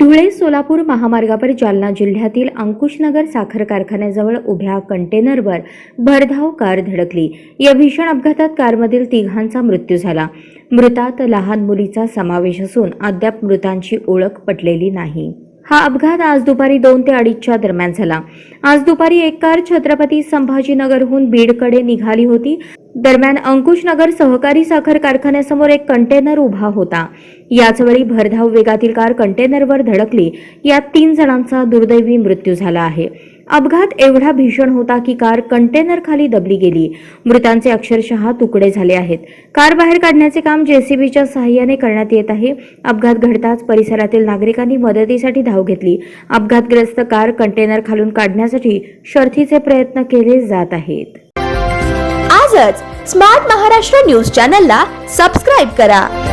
धुळे सोलापूर महामार्गावर जालना जिल्ह्यातील अंकुशनगर साखर कारखान्याजवळ उभ्या कंटेनरवर भरधाव कार धडकली. या भीषण अपघातात कारमधील तिघांचा मृत्यू झाला. मृतात लहान मुलीचा समावेश असून अद्याप मृतांची ओळख पटलेली नाही. हा अपघात आज दुपारी दोन ते अडीचच्या दरम्यान झाला. आज दुपारी एक कार छत्रपती संभाजीनगरहून बीडकडे निघाली होती. दरम्यान अंकुशनगर सहकारी साखर कारखान्यासमोर एक कंटेनर उभा होता. याचवेळी भरधाव वेगातील कार कंटेनरवर धडकली. यात तीन जणांचा दुर्दैवी मृत्यू झाला आहे. अपघात एवढा भीषण होता की कार कंटेनर खाली दबली गेली. मृतांचे अक्षरशः तुकडे झाले आहेत. कार बाहेर काढण्याचे काम जेसीबीच्या सहाय्याने करण्यात येत आहे. अपघात घडताच परिसरातील नागरिकांनी मदतीसाठी धाव घेतली. अपघातग्रस्त कार कंटेनर खालून काढण्यासाठी शर्थीचे प्रयत्न केले जात आहेत. आजच स्मार्ट महाराष्ट्र न्यूज चॅनलला सबस्क्राईब करा.